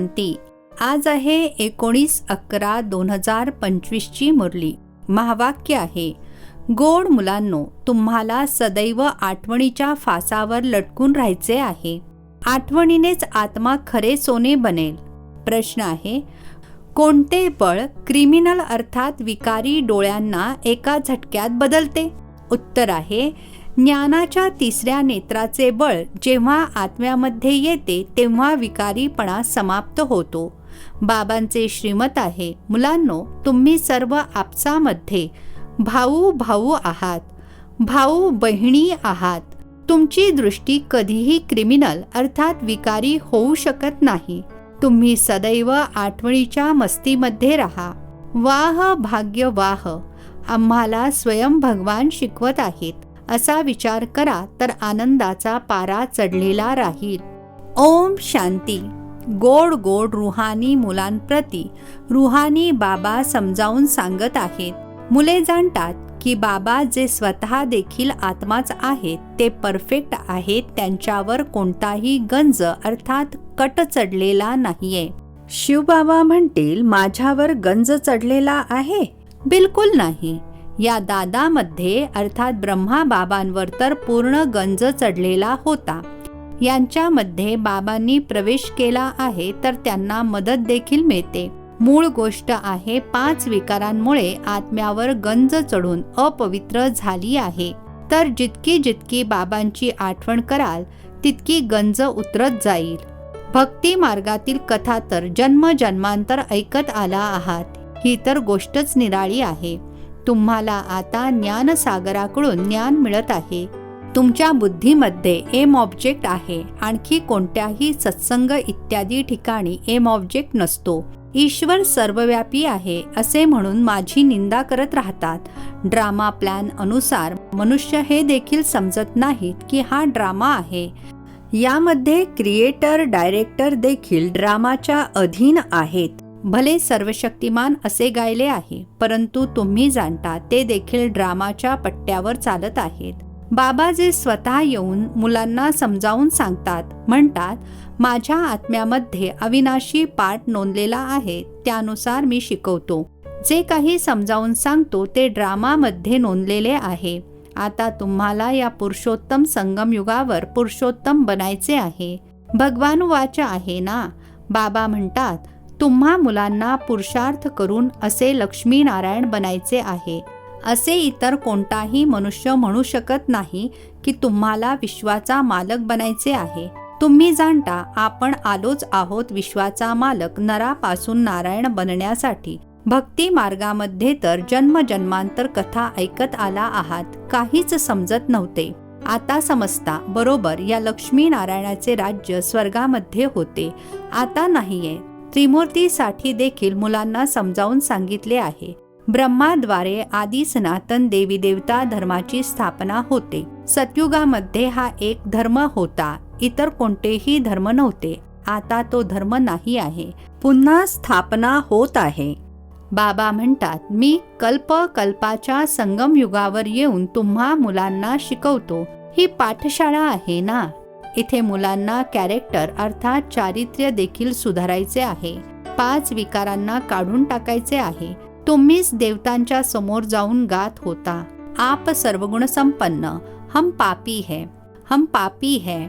शांती आज आहे एकोणीस अकरा दोन हजार पंचवीसची मुरली. महावाक्य आहे गोड मुलांनो तुम्हाला सदैव आठवणीच्या फासावर लटकून राहायचे आहे. आठवणीनेच आत्मा खरे सोने बनेल. प्रश्न आहे कोणते बळ क्रिमिनल अर्थात विकारी डोळ्यांना एका झटक्यात बदलते? उत्तर आहे ज्ञानाच्या तिसऱ्या नेत्राचे बळ जेव्हा आत्म्यामध्ये येते तेव्हा विकारीपणा समाप्त होतो. बाबांचे श्रीमत आहे. मुलांनो तुम्ही सर्व आपसामध्ये भाऊ भाऊ आहात. भाऊ बहिणी आहात. तुमची दृष्टी कधीही क्रिमिनल अर्थात विकारी होऊ शकत नाही. तुम्ही सदैव आठवणीच्या मस्तीमध्ये राहा. वाह भाग्य वाह आम्हाला स्वयं भगवान शिकवत आहेत. असा विचार करा तर आनंदाचा पारा चढलेला राहील. ओम शांती. गोड गोड रुहानी मुलांप्रती रुहानी बाबा समजावून सांगत आहेत. मुले जाणतात की बाबा जे स्वतः देखील आत्माच आहेत ते परफेक्ट आहेत त्यांच्यावर कोणताही गंज अर्थात कट चढलेला नाहीये. शिवबाबा म्हणतील माझ्यावर गंज चढलेला आहे? बिलकुल नाही. या दादामध्ये अर्थात ब्रह्मा बाबांवर तर पूर्ण गंज चढलेला होता. यांच्यामध्ये बाबांनी प्रवेश केला आहे तर त्यांना मदत देखील मिळते. मूळ गोष्ट आहे पाच विकारांमुळे आत्म्यावर गंज चढून अपवित्र झाली आहे. तर जितकी जितकी बाबांची आठवण कराल तितकी गंज उतरत जाईल. भक्ती मार्गातील कथा तर जन्म जन्मांतर ऐकत आला आहात. ही तर गोष्टच निराळी आहे. तुम्हाला आता ज्ञानसागराकडून ज्ञान मिळत आहे. तुमच्या बुद्धीमध्ये एम ऑब्जेक्ट आहे. आणखी कोणत्याही सत्संग इत्यादी ठिकाणी एम ऑब्जेक्ट नसतो. ईश्वर सर्वव्यापी आहे असे म्हणून माझी निंदा करत राहतात. ड्रामा प्लॅन अनुसार मनुष्य हे देखील समजत नाहीत की हा ड्रामा आहे. यामध्ये क्रिएटर डायरेक्टर देखील ड्रामाच्या अधीन आहेत. भले सर्वशक्तिमान असे गायले आहे परंतु तुम्ही जाणता ते देखील ड्रामाच्या पट्ट्यावर चालत आहेत. बाबा जे स्वतः येऊन मुलांना समजावून सांगतात म्हणतात माझ्या आत्म्यामध्ये अविनाशी पाठ नोंदलेला आहे त्यानुसार मी शिकवतो. जे काही समजावून सांगतो ते ड्रामामध्ये नोंदलेले आहे. आता तुम्हाला या पुरुषोत्तम संगम युगावर पुरुषोत्तम बनायचे आहे. भगवान वाच आहे ना? बाबा म्हणतात तुम्हा मुलांना पुरुषार्थ करून असे लक्ष्मीनारायण बनायचे आहे. असे इतर कोणताही मनुष्य म्हणू शकत नाही की तुम्हाला विश्वाचा मालक बनायचे आहे. तुम्ही जाणता आपण आलोच आहोत विश्वाचा मालक नरापासून नारायण बनण्यासाठी. भक्ती मार्गामध्ये तर जन्मजन्मांतर कथा ऐकत आला आहात काहीच समजत नव्हते. आता समजता बरोबर या लक्ष्मीनारायणाचे राज्य स्वर्गामध्ये होते. आता नाहीये त्रिमूर्तीसाठी देखील मुलांना समजावून सांगितले आहे. ब्रह्माद्वारे आदी सनातन देवी देवता धर्माची स्थापना होते. सतयुगामध्ये हा एक धर्म होता. इतर कोणतेही धर्म नव्हते. आता तो धर्म नाही आहे. पुन्हा स्थापना होत आहे. बाबा म्हणतात मी कल्प कल्पाच्या संगम युगावर येऊन तुम्हा मुलांना शिकवतो. ही पाठशाळा आहे ना? इथे मुलांना कॅरेक्टर अर्थात चारित्र्य देखील सुधारायचे आहे. पाच विकारांना काढून टाकायचे आहे. तुम्हीच देवतांच्या समोर जाऊन गात होता. आप सर्वगुण संपन्न. हम पापी है. हम पापी है.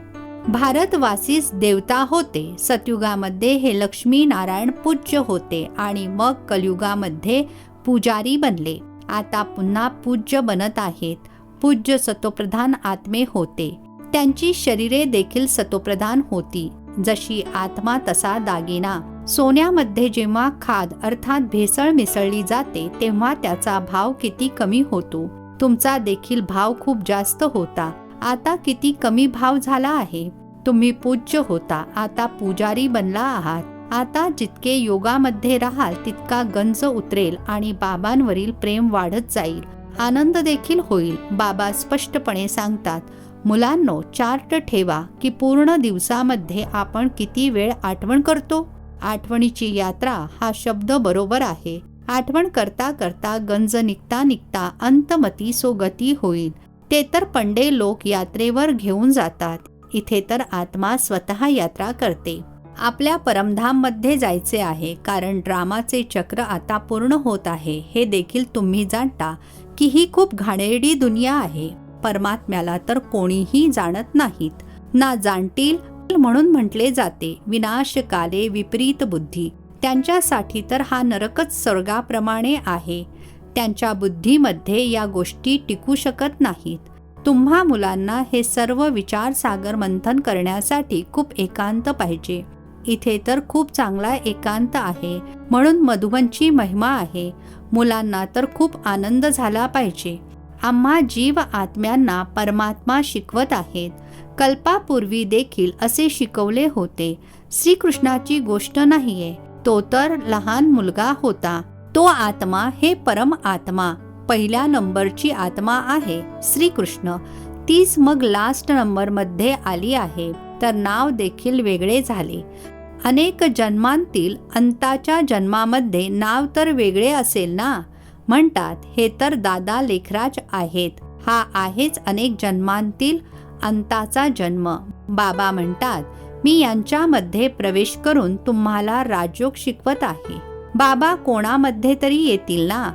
भारतवासीच देवता होते. सतयुगामध्ये हे लक्ष्मी नारायण पूज्य होते आणि मग कलयुगामध्ये पुजारी बनले. आता पुन्हा पूज्य बनत आहेत. पूज्य सतोप्रधान आत्मे होते. त्यांची शरीरे देखील सतोप्रधान होती. जशी आत्मा तसा दागिना. सोन्यामध्ये जेव्हा खाद अर्थात भेसळ मिसळली जाते तेव्हा त्याचा भाव किती कमी होतो? तुमचा देखील भाव खूप जास्त होता. आता किती कमी भाव झाला आहे? तुम्ही पूज्य होता. आता पुजारी बनला आहात. आता जितके योगामध्ये राहाल तितका गंज उतरेल आणि बाबांवरील प्रेम वाढत जाईल. आनंद देखील होईल बाबा स्पष्टपणे सांगतात. मुलांनो चार्ट ठेवा की पूर्ण दिवसामध्ये आपण किती वेळ आठवण करतो? आठवणीची यात्रा हा शब्द बरोबर आहे. आठवण करता करता गंज निघता निघता अंतमती सो गती होईल. ते तर पंडे लोक यात्रेवर घेऊन जातात. इथे तर आत्मा स्वतः यात्रा करते. आपल्या परमधाममध्ये जायचे आहे कारण ड्रामाचे चक्र आता पूर्ण होत आहे. हे देखील तुम्ही जाणता की ही खूप घाणेरडी दुनिया आहे. परमात्म्याला तर कोणीही जाणत नाहीत. ना जाणतील म्हणून म्हटले जाते विनाशकाले विपरीत बुद्धी. त्यांच्यासाठी तर हा नरकच स्वर्गाप्रमाणे आहे. त्यांच्या बुद्धीमध्ये या गोष्टी टिकू शकत नाहीत. तुम्हा मुलांना हे सर्व विचारसागर मंथन करण्यासाठी खूप एकांत पाहिजे. इथे तर खूप चांगला एकांत आहे. म्हणून मधुबनची महिमा आहे. मुलांना तर खूप आनंद झाला पाहिजे. आम्हा जीव आत्म्यांना परमात्मा शिकवत आहेत. कल्पापूर्वी देखील असे शिकवले होते. श्रीकृष्णाची गोष्ट नाहीये. तो तर लहान मुलगा होता. तो आत्मा हे परम आत्मा. पहिल्या नंबरची आत्मा आहे श्रीकृष्ण. तीच मग लास्ट नंबरमध्ये आली आहे. तर नाव देखील वेगळे झाले. अनेक जन्मांतील अंताच्या जन्मामध्ये नाव तर वेगळे असेल ना? म्हणतात हे तर दादा लेखराज आहेत. हा आहेच अनेक जन्मांतील अंताचा जन्म. बाबा म्हणतात मी यांच्यामध्ये प्रवेश करून तुम्हाला राजयोग शिकवत आहे. बाबा कोणामध्ये तरी येतील ना?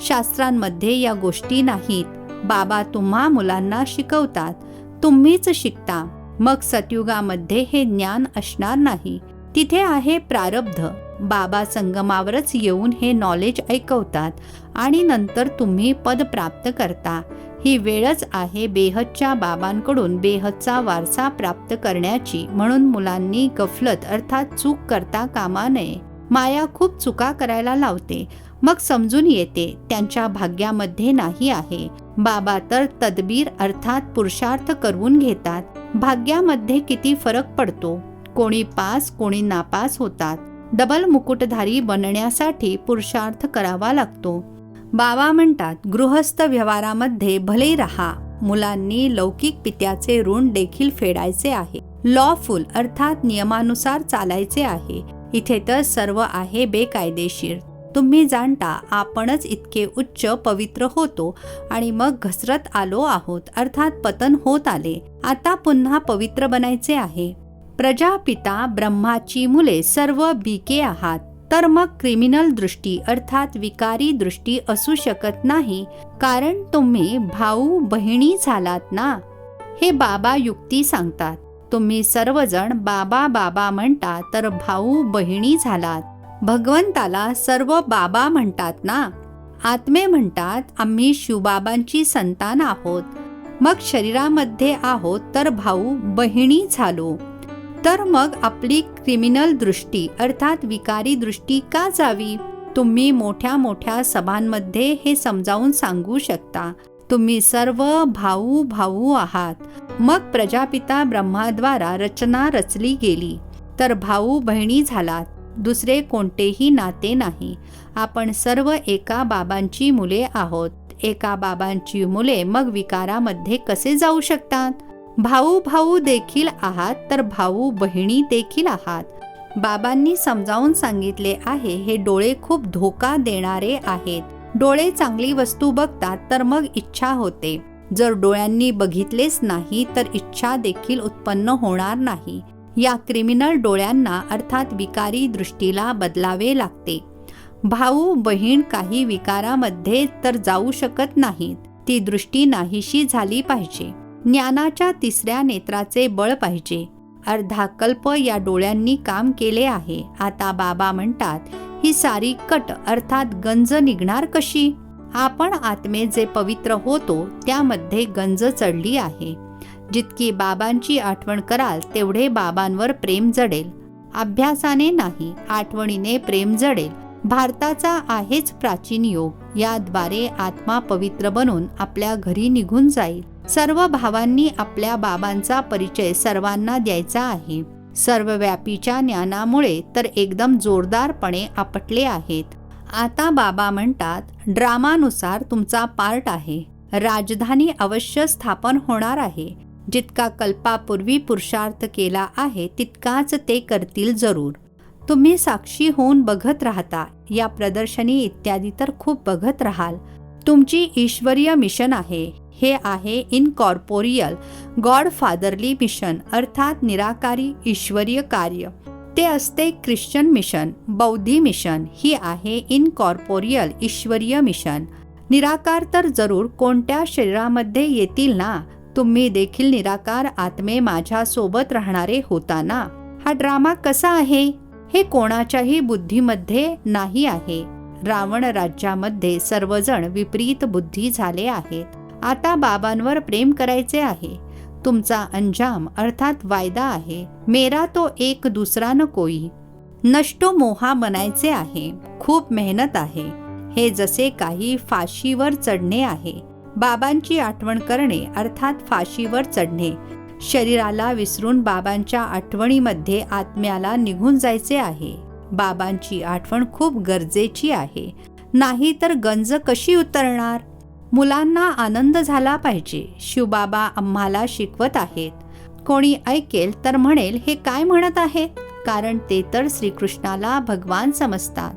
शास्त्रांमध्ये या गोष्टी नाहीत. बाबा तुम्हा मुलांना शिकवतात. तुम्हीच शिकता. मग सतयुगामध्ये हे ज्ञान असणार नाही. तिथे आहे प्रारब्ध. बाबा संगमावरच येऊन हे नॉलेज ऐकवतात आणि नंतर तुम्ही पद प्राप्त करता. ही वेळच आहे बेहदच्या बाबांकडून बेहदचा वारसा प्राप्त करण्याची म्हणून मुलांनी गफलत अर्थात चूक करता कामा नये. माया खूप चुका करायला लावते. मग समजून येते त्यांच्या भाग्यामध्ये नाही आहे. बाबा तर तदबीर अर्थात पुरुषार्थ करून घेतात. भाग्यामध्ये किती फरक पडतो. कोणी पास कोणी नापास होतात. डबल मुकुटधारी बनण्यासाठी पुरुषार्थ करावा लागतो. बाबा म्हणतात गृहस्थ व्यवहारामध्ये भले राहा. मुलांनी लौकिक पित्याचे ऋण देखील फेडायचे आहे. लॉफुल अर्थात नियमानुसार चालायचे आहे. इथे तर सर्व आहे बेकायदेशीर. तुम्ही जाणता आपणच इतके उच्च पवित्र होतो आणि मग घसरत आलो आहोत. अर्थात पतन होत आले. आता पुन्हा पवित्र बनायचे आहे. प्रजापिता ब्रह्माची मुले सर्व बीके आहात. तर मग क्रिमिनल दृष्टी अर्थात विकारी दृष्टी असू शकत नाही कारण तुम्ही भाऊ बहिणी झालात ना? हे बाबा युक्ती सांगतात. तुम्ही सर्वजण बाबा बाबा म्हणता तर भाऊ बहिणी झालात. भगवंताला सर्व बाबा म्हणतात ना? आत्मे म्हणतात आम्ही शिवबाबांची संतान आहोत. मग शरीरामध्ये आहोत तर भाऊ बहिणी झालो. तर मग आपली क्रिमिनल दृष्टी अर्थात विकारी दृष्टी का जावी? तुम्ही मोठ्या मोठ्या सभांमध्ये हे समजावून सांगू शकता. तुम्ही सर्व भाऊ भाऊ आहात. मग प्रजापिता ब्रह्माद्वारा रचना रचली गेली. तर भाऊ बहिणी झालात. दुसरे कोणतेही नाते नाही. आपण सर्व एका बाबांची मुले आहोत. एका बाबांची मुले मग विकारामध्ये कसे जाऊ शकतात? भाऊ भाऊ देखील आहात तर भाऊ बहिणी देखील आहात. बाबांनी समजावून सांगितले आहे हे डोळे खूप धोका देणारे आहेत. डोळे चांगली वस्तू बघतात तर मग इच्छा होते. जर डोळ्यांनी बघितलेच नाही तर इच्छा देखील उत्पन्न होणार नाही. या क्रिमिनल डोळ्यांना अर्थात विकारी दृष्टीला बदलावे लागते. भाऊ बहीण काही विकारामध्ये तर जाऊ शकत नाहीत. ती दृष्टी नाहीशी झाली पाहिजे. ज्ञानाच्या तिसऱ्या नेत्राचे बळ पाहिजे. अर्धा कल्प या डोळ्यांनी काम केले आहे. आता बाबा म्हणतात ही सारी कट अर्थात गंज निघणार कशी? आपण आत्मे जे पवित्र होतो त्यामध्ये गंज चढली आहे. जितकी बाबांची आठवण कराल तेवढे बाबांवर प्रेम जडेल. अभ्यासाने नाही आठवणीने प्रेम जडेल. भारताचा आहेच प्राचीन योग. याद्वारे आत्मा पवित्र बनून आपल्या घरी निघून जाईल. सर्व भावांनी आपल्या बाबांचा परिचय सर्वांना द्यायचा आहे. सर्वव्यापीच्या ज्ञानामुळे तर एकदम जोरदारपणे आपटले आहेत. आता बाबा म्हणतात ड्रामानुसार तुमचा पार्ट आहे. राजधानी अवश्य स्थापन होणार आहे. जितका कल्पापूर्वी पुरुषार्थ केला आहे तितकाच ते करतील जरूर. तुम्ही साक्षी होऊन बघत राहता. या प्रदर्शनी इत्यादी तर खूप बघत राहाल. तुमची ईश्वरीय मिशन आहे. हे आहे इनकॉर्पोरियल गॉड फादरली मिशन अर्थात निराकारी ईश्वरीय कार्य. ते असते ख्रिश्चन मिशन बौद्धी मिशन ही आहे इनकॉर्पोरियल ईश्वरीय मिशन निराकार तर जरूर कोणत्या शरीरामध्ये येतील ना? तुम्ही देखील निराकार आत्मे माझ्यासोबत राहणारे होता ना हा ड्रामा कसा आहे? हे कोणाच्याही बुद्धीमध्ये नाही आहे. रावण राज्यामध्ये सर्वजण विपरीत बुद्धी झाले आहेत. आता बाबांवर प्रेम करायचे आहे. तुमचा अंजाम अर्थात वायदा आहे. मेरा तो एक दुसरा न कोई. नष्टो मोहा बनायचे आहे. खूप मेहनत आहे. हे जसे काही फाशीवर चढणे आहे. बाबांची आठवण करणे अर्थात फाशीवर चढणे. शरीराला विसरून बाबांच्या आठवणीमध्ये आत्म्याला निघून जायचे आहे. बाबांची आठवण खूप गरजेची आहे. नाही तर गंज कशी उतरणार? मुलांना आनंद झाला पाहिजे. शिवबाबा आम्हाला शिकवत आहेत. कोणी ऐकेल तर म्हणेल हे काय म्हणत आहेत? कारण ते तर श्रीकृष्णाला भगवान समजतात.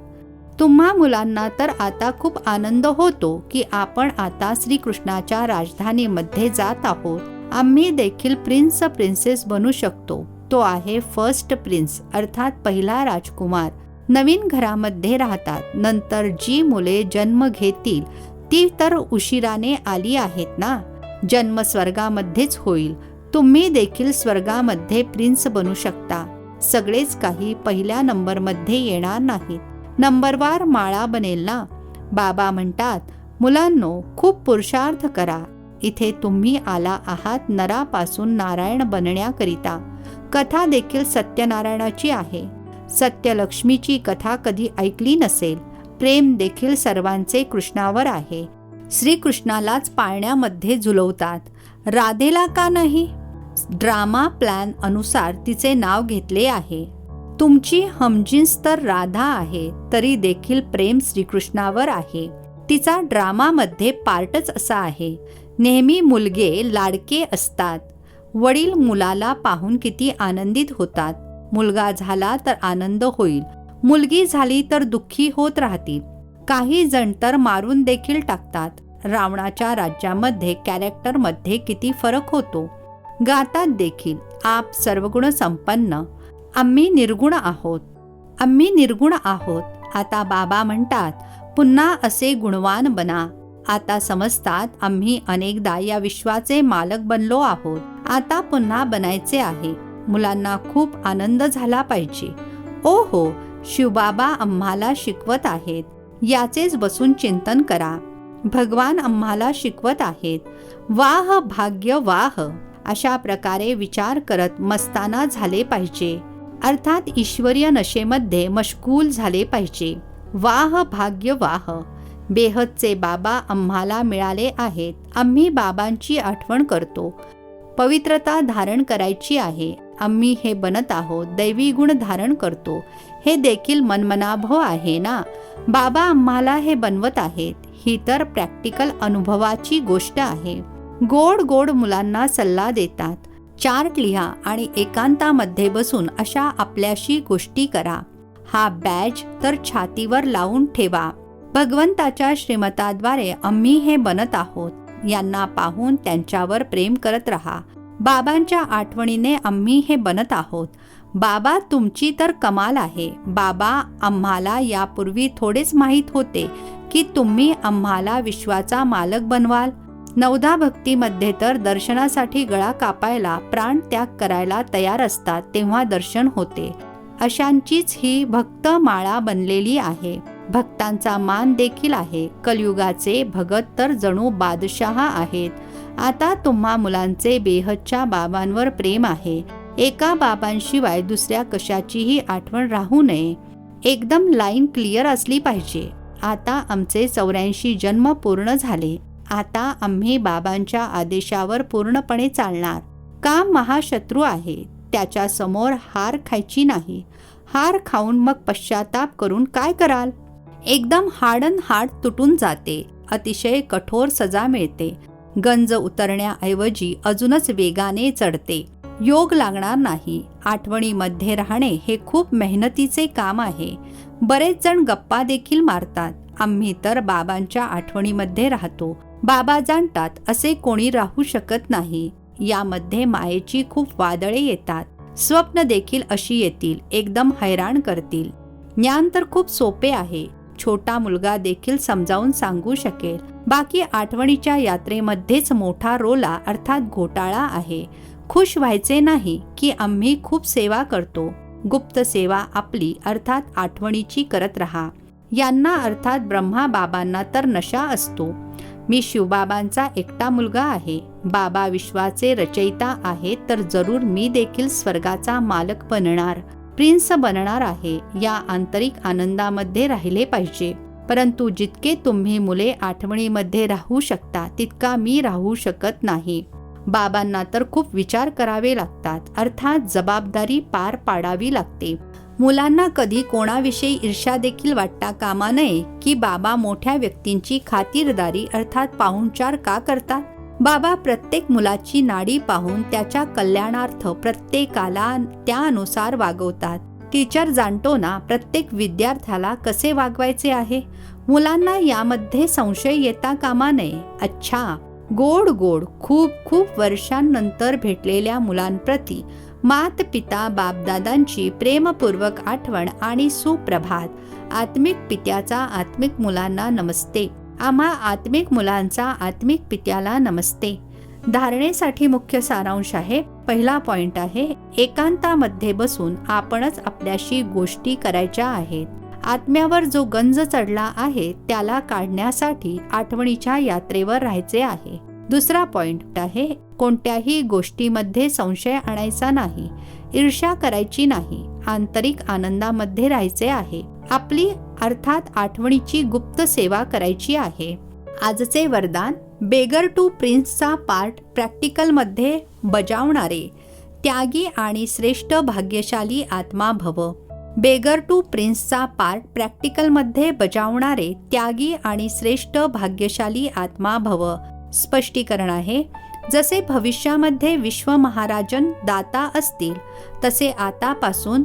तुम्हा मुलांना तर आता खूप आनंद होतो की आपण आता श्रीकृष्णाच्या राजधानीमध्ये जात आहोत. आम्ही देखील प्रिन्स प्रिन्सेस बनू शकतो. तो आहे फर्स्ट प्रिन्स अर्थात पहिला राजकुमार. नवीन घरामध्ये राहतात. नंतर जी मुले जन्म घेतील ती तर उशिराने आली आहेत ना? जन्म स्वर्गामध्येच होईल. तुम्ही देखील स्वर्गामध्ये प्रिन्स बनू शकता. सगळेच काही पहिल्या नंबरमध्ये येणार नाहीत. नंबरवार माळा बनेल ना? बाबा म्हणतात मुलांनो खूप पुरुषार्थ करा. इथे तुम्ही आला आहात नरापासून नारायण बनण्याकरिता. कथा देखील सत्यनारायणाची आहे. सत्यलक्ष्मीची कथा कधी ऐकली नसेल प्रेम देखील सर्वांचे कृष्णावर आहे. श्रीकृष्णालाच पाळण्यामध्ये झुलवतात. राधेला का नाही? ड्रामा प्लॅन अनुसार तिचे नाव घेतले आहे. तुमची हमजिन्स तर राधा आहे तरी देखील प्रेम श्रीकृष्णावर आहे. तिचा ड्रामामध्ये पार्टच असा आहे. नेहमी मुलगे लाडके असतात. वडील मुलाला पाहून किती आनंदित होतात. मुलगा झाला तर आनंद होईल. मुलगी झाली तर दुःखी होत राहतील. काही जण तर मारून देखील टाकतात. रावणाच्या राज्यामध्ये कॅरेक्टरमध्ये किती फरक होतो? गातात देखील आप सर्वगुण संपन्न. आम्ही निर्गुण आहोत. आम्ही निर्गुण आहोत. आता बाबा म्हणतात पुन्हा असे गुणवान बना. आता समजतात आम्ही अनेकदा या विश्वाचे मालक बनलो आहोत. आता पुन्हा बनायचे आहे. मुलांना खूप आनंद झाला पाहिजे. ओ हो शिवबाबा आम्हाला शिकवत आहेत. याचेच बसून चिंतन करा. भगवान आम्हाला शिकवत आहेत. वाह भाग्य वाह! अशा प्रकारे विचार करत मस्ताना झाले पाहिजे. अर्थात ईश्वरीय नशेमध्ये मशगूल झाले पाहिजे. वाह भाग्य वाह! बेहदचे बाबा आम्हाला मिळाले आहेत. आम्ही बाबांची आठवण करतो. पवित्रता धारण करायची आहे. आम्ही हे बनत आहोत. दैवी गुण धारण करतो. हे देखील मनमनाभव आहे ना? बाबा आम्हाला हे बनवत आहेत. ही तर प्रॅक्टिकल अनुभवाची गोष्ट आहे. गोड गोड मुलांना सल्ला देतात. चार्ट लिहा आणि एकांतामध्ये बसून अशा आपल्याशी गोष्टी करा. हा बॅज तर छातीवर लावून ठेवा. भगवंताच्या श्रीमताद्वारे आम्ही हे बनत आहोत. यांना पाहून त्यांच्यावर प्रेम करत राहा. बाबांच्या आठवणीने आम्ही हे बनत आहोत. बाबा तुमची तर कमाल आहे. बाबा आम्हाला यापूर्वी थोडेच माहीत होते की तुम्ही आम्हाला विश्वाचा मालक बनवाल. नवधा भक्तीमध्ये तर दर्शनासाठी गळा कापायला प्राण त्याग करायला तयार असतात तेव्हा दर्शन होते. अशांचीच ही भक्त माळा बनलेली आहे. भक्तांचा मान देखील आहे. कलयुगाचे भगत तर जणू बादशहा आहेत. आता तुम्हा मुलांचे बेहदच्या बाबांवर प्रेम आहे. एका बाबांशिवाय दुसऱ्या कशाचीही आठवण राहू नये. एकदम लाईन क्लिअर असली पाहिजे. आता आमचे चौऱ्याऐंशी जन्म पूर्ण झाले. आता आम्ही बाबांच्या आदेशावर पूर्णपणे चालणार. काम महाशत्रू आहे? त्याच्यासमोर हार खायची नाही. हार खाऊन मग पश्चाताप करून काय कराल? एकदम हाडन हाड तुटून जाते. अतिशय कठोर सजा मिळते. गंज उतरण्याऐवजी अजूनच वेगाने चढते. योग लागणार नाही. आठवणीमध्ये राहणे हे खूप मेहनतीचे काम आहे. बरेच जण गप्पा देखील मारतात. आम्ही तर बाबांच्या आठवणीमध्ये राहतो. बाबा जाणतात असे कोणी राहू शकत नाही. यामध्ये मायेची खूप वादळे येतात. स्वप्न देखील अशी येतील एकदम हैराण करतील. ज्ञान तर खूप सोपे आहे. छोटा मुलगा देखील समजावून सांगू शकेल. बाकी आठवणीच्या यात्रेमध्येच मोठा रोला अर्थात घोटाळा आहे. खुश व्हायचे नाही की आम्ही खूप सेवा करतो. गुप्त सेवा आपली अर्थात आठवणीची करत राहा. यांना अर्थात ब्रह्मा बाबांना तर नशा असतो. मी शिवबाबांचा एकटा मुलगा आहे. बाबा विश्वाचे रचयिता आहे तर जरूर मी देखील स्वर्गाचा मालक बनणार प्रिन्स बनणार आहे या आंतरिक आनंदामध्ये राहिले पाहिजे. परंतु जितके तुम्ही मुले आठवणीमध्ये राहू शकता तितका मी राहू शकत नाही. बाबांना तर खूप विचार करावे लागतात अर्थात जबाबदारी पार पाडावी लागते. मुलांना कधी कोणाविषयी ईर्षा देखील वाटता कामा नये की बाबा मोठ्या व्यक्तींची खातिरदारी अर्थात पाहुणचार का करतात? बाबा प्रत्येक मुलाची नाडी पाहून त्याच्या कल्याणार्थ प्रत्येकाला त्यानुसार वागवतात. टीचर जाणतो ना प्रत्येक विद्यार्थ्याला कसे वागवायचे आहे? मुलांना यामध्ये संशय येता कामा नये. अच्छा! गोड गोड खूप खूप वर्षांनंतर भेटलेल्या मुलांप्रती मात पिता बापदादांची प्रेमपूर्वक आठवण आणि सुप्रभात. आत्मिक पित्याचा आत्मिक मुलांना नमस्ते. आम्हा आत्मिक मुलांचा आत्मिक पित्याला नमस्ते. धारणेसाठी मुख्य सारांश आहे. पहिला पॉइंट आहे एकांतामध्ये बसून आपणच आपल्याशी गोष्टी करायच्या आहेत. आत्म्यावर जो गंज चढला आहे त्याला काढण्यासाठी आठवणीच्या यात्रेवर राहायचे आहे. दुसरा पॉइंट आहे कोणत्याही गोष्टीमध्ये संशय आणायचा नाही ईर्ष्या करायची नाही आंतरिक आनंदामध्ये राहायचे आहे. आपली अर्थात आठवणीची गुप्त सेवा करायची आहे. आजचे वरदान बेगर टू प्रिन्सचा पार्ट प्रॅक्टिकलमध्ये बजावणारे त्यागी आणि श्रेष्ठ भाग्यशाली आत्मा भव. बेगर टू प्रिन्सचा पार्ट प्रॅक्टिकलमध्ये बजावणारे त्यागी आणि श्रेष्ठ भाग्यशाली आत्मा भव स्पष्टीकरण आहे जसे भविष्यामध्ये विश्व महाराजन दाता असतील तसे आतापासून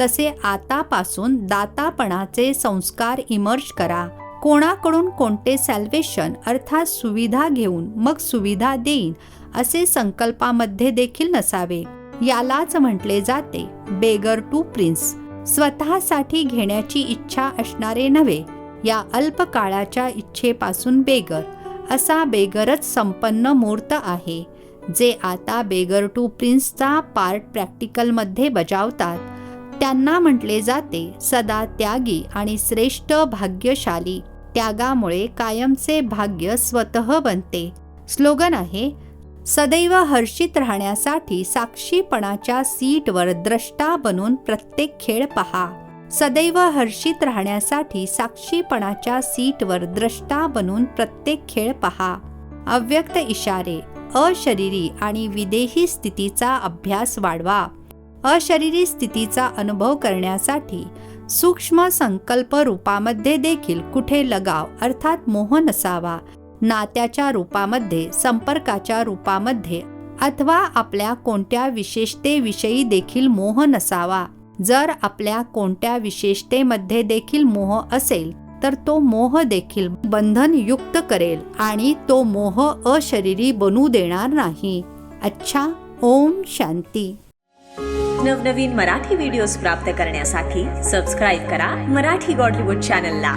तसे आतापासून दातापणाचे संस्कार इमर्ज करा. कोणाकडून कोणते सॅल्वेशन अर्थात सुविधा घेऊन मग सुविधा देईन असे संकल्पामध्ये देखील नसावे. यालाच म्हटले जाते बेगर टू प्रिन्स. स्वतःसाठी घेण्याची इच्छा असणारे नव्हे या अल्पकाळाच्या इच्छेपासून बेगर. असा बेगरच संपन्न मूर्त आहे जे आता बेगर टू प्रिन्सचा पार्ट प्रॅक्टिकलमध्ये बजावतात. त्यांना म्हटले जाते सदा त्यागी आणि श्रेष्ठ भाग्यशाली. त्यागामुळे कायमचे भाग्य स्वतः बनते. स्लोगन आहे सदैव हर्षित राहण्यासाठी साक्षीपणाच्या सीटवर द्रष्टा बनून प्रत्येक खेळ पहा. सदैव हर्षित राहण्यासाठी साक्षीपणाच्या सीटवर द्रष्टा बनून प्रत्येक खेळ पहा. अव्यक्त इशारे अशरीरी आणि विदेही स्थितीचा अभ्यास वाढवा. अशरीरी स्थितीचा अनुभव करण्यासाठी सूक्ष्म संकल्प रूपामध्ये देखील कुठे लगाव अर्थात मोह नसावा. नात्याच्या रूपामध्ये संपर्काच्या रूपामध्ये अथवा आपल्या कोणत्या विशेषतेविषयी देखील मोह नसावा. जर आपल्या कोणत्या विशेषतेमध्ये देखील मोह असेल तर तो मोह देखील बंधन युक्त करेल आणि तो मोह अशरीरी बनू देणार नाही. अच्छा ओम शांती. नवनवीन मराठी व्हिडिओज प्राप्त करण्यासाठी सबस्क्राईब करा मराठी गॉडलीवूड चॅनलला